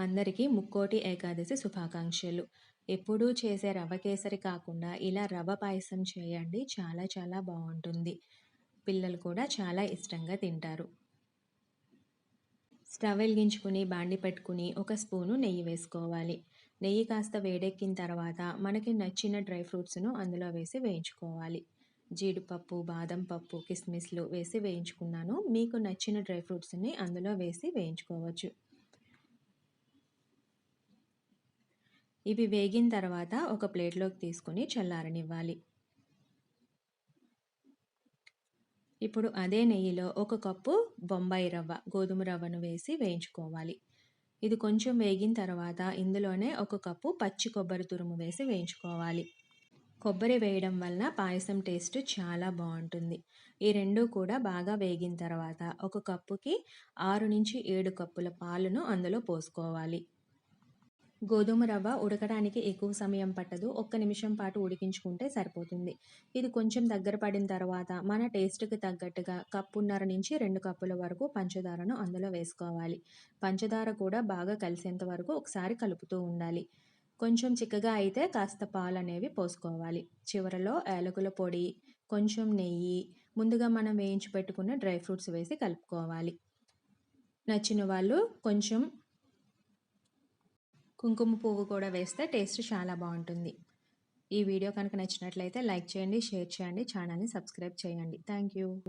అందరికీ ముక్కోటి ఏకాదశి శుభాకాంక్షలు. ఎప్పుడూ చేసే రవ కేసరి కాకుండా ఇలా రవ్వ పాయసం చేయండి. చాలా చాలా బాగుంటుంది పిల్లలు కూడా చాలా ఇష్టంగా తింటారు. స్టవ్ వెలిగించుకుని బాండి పెట్టుకుని ఒక స్పూను నెయ్యి వేసుకోవాలి. నెయ్యి కాస్త వేడెక్కిన తర్వాత మనకి నచ్చిన డ్రై ఫ్రూట్స్‌ను అందులో వేసి వేయించుకోవాలి. జీడిపప్పు, బాదం పప్పు, కిస్మిస్‌లు వేసి వేయించుకున్నాను. మీకు నచ్చిన డ్రై ఫ్రూట్స్‌ని అందులో వేసి వేయించుకోవచ్చు. ఇవి వేగిన తర్వాత ఒక ప్లేట్లోకి తీసుకొని చల్లారనివ్వాలి. ఇప్పుడు అదే నెయ్యిలో ఒక కప్పు బొంబాయి రవ్వ, గోధుమ రవ్వను వేసి వేయించుకోవాలి. ఇది కొంచెం వేగిన తర్వాత ఇందులోనే ఒక కప్పు పచ్చి కొబ్బరి తురుము వేసి వేయించుకోవాలి. కొబ్బరి వేయడం వలన పాయసం టేస్ట్ చాలా బాగుంటుంది ఈ రెండూ కూడా బాగా వేగిన తర్వాత ఒక కప్పుకి 6-7 కప్పుల పాలను అందులో పోసుకోవాలి. గోధుమ రవ్వ ఉడకడానికి ఎక్కువ సమయం పట్టదు. ఒక్క నిమిషం పాటు ఉడికించుకుంటే సరిపోతుంది. ఇది కొంచెం దగ్గర పడిన తర్వాత మన టేస్ట్‌కి తగ్గట్టుగా కప్పున్నర నుంచి రెండు కప్పుల వరకు పంచదారను అందులో వేసుకోవాలి. పంచదార కూడా బాగా కలిసేంత వరకు ఒకసారి కలుపుతూ ఉండాలి. కొంచెం చిక్కగా అయితే కాస్త పాలనేవి పోసుకోవాలి. చివరలో ఏలకుల పొడి, కొంచెం నెయ్యి, ముందుగా మనం వేయించి పెట్టుకున్న డ్రై ఫ్రూట్స్ వేసి కలుపుకోవాలి. నచ్చిన వాళ్ళు కొంచెం కుంకుమ పువ్వు కూడా వేస్తే టేస్ట్ చాలా బాగుంటుంది ఈ వీడియో కనుక నచ్చినట్లయితే లైక్ చేయండి, షేర్ చేయండి, ఛానల్‌ని సబ్స్క్రైబ్ చేయండి. Thank you.